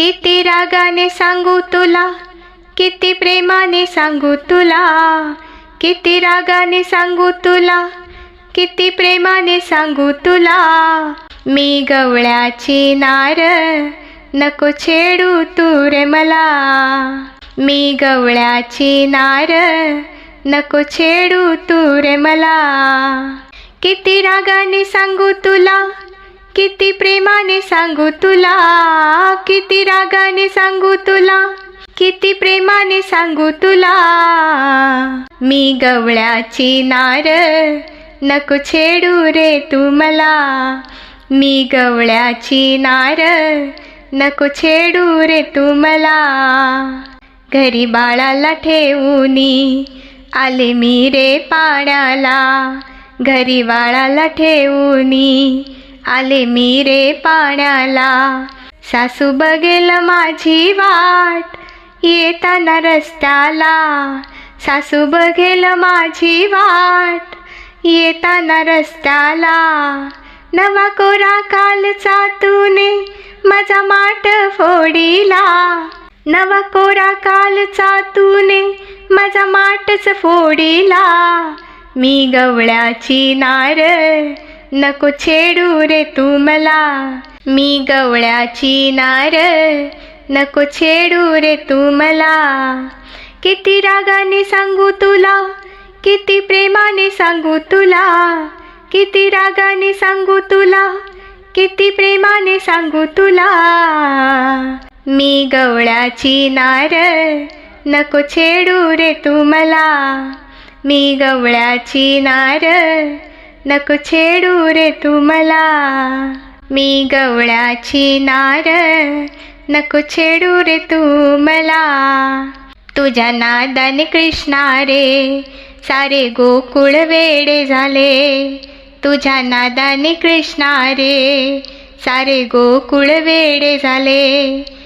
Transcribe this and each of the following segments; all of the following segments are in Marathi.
किती रागाने सांगू तुला किती प्रेमाने सांगू तुला किती रागाने सांगू तुला किती प्रेमाने सांगू तुला. मी गवळ्याची नार नको छेडू तू रे मला. मी गवळ्याची नार नको छेडू तू रे मला. किती रागाने सांगू तुला किती प्रेमाने सांगू तुला किती रागाने सांगू तुला किती प्रेमाने सांगू तुला. मी गवळ्याची नार नको छेडू रे तू मला. मी गवळ्याची नार नको छेडू रे तू मला. घरी बाळाला ठेवूनी आले मी रे पाण्याला. घरी बाळाला ठेवूनी आले मी रे पाण्याला. सासू बघेल माझी वाट येताना रस्त्याला. सासू बघेल माझी वाट येताना रस्त्याला. नवा कोरा कालचा तूने माझा माट फोडीला. नवा कोरा कालचा तूने माझा माटच फोडीला. मी गवळ्याची नार नको छेडू रे तू मला मी गवळ्याची नार नको छेडू रे तू मला किती रागाने सांगू तुला किती प्रेमाने सांगू तुला. किती रागाने सांगू तुला किती प्रेमाने सांगू तुला. मी गवळ्याची नार नको छेडू रे तू मला मी गवळ्याची नार नको छेडू रे तू मला मी गवळ्याची नार नको छेडू रे तू मला तुझ्या नादाने कृष्णा रे सारे गोकुळ वेडे झाले. तुझ्या नादाने कृष्णा रे सारे गोकुळ वेडे झाले.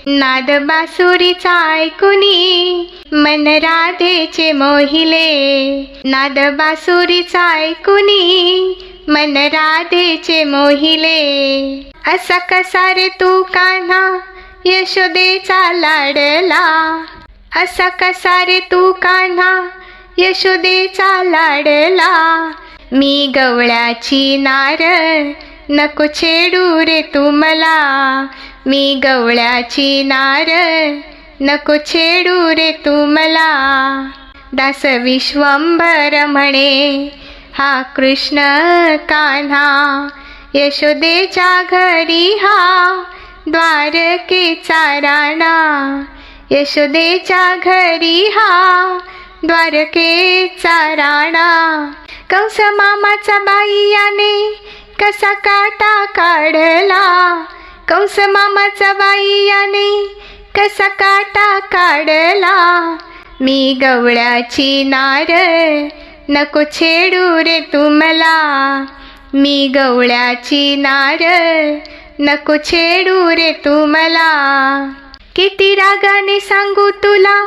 नाद बासुरीचा ऐकुनी मन राधेचे मोहिले. नाद बासुरीचा ऐकुनी मन राधेचे मोहिले. असा कसा रे तू कान्हा यशोदेचा लाडला? असा कसा रे तू कान्हा यशोदेचा लाडला? मी गवळ्याची नार नको छेडू रे तू मला. मी गवळ्याची नार नको छेडू रे तू मला. दास विश्वंभर म्हणे हा कृष्ण कान्हा यशोदेच्या घरी हा द्वारकेचा राणा. यशोदेच्या घरी हा द्वारकेचा राणा. कंस मामाचा बाई याने कसा काटा काढला? कंस मामाचा बाई याने कसा काटा काढला? मी गवळ्याची नार नको छेडू रे तुम्हाला. मी गवळ्याची नार नको छेडू रे तुम्हाला. किती रागाने सांगू तुला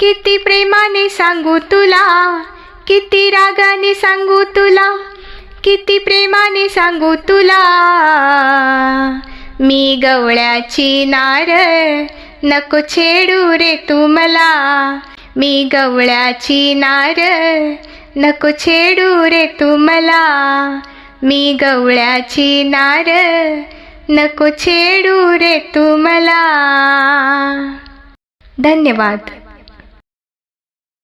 किती प्रेमाने सांगू तुला. किती रागाने सांगू तुला किती प्रेमाने सांगू तुला. मी गवळ्याची नारळ नको छेडू रे तू मला. मी गवळ्याची नारळ नको छेडू रे तू मला. मी गवळ्याची नारळ नको छेडू रे तू मला. धन्यवाद.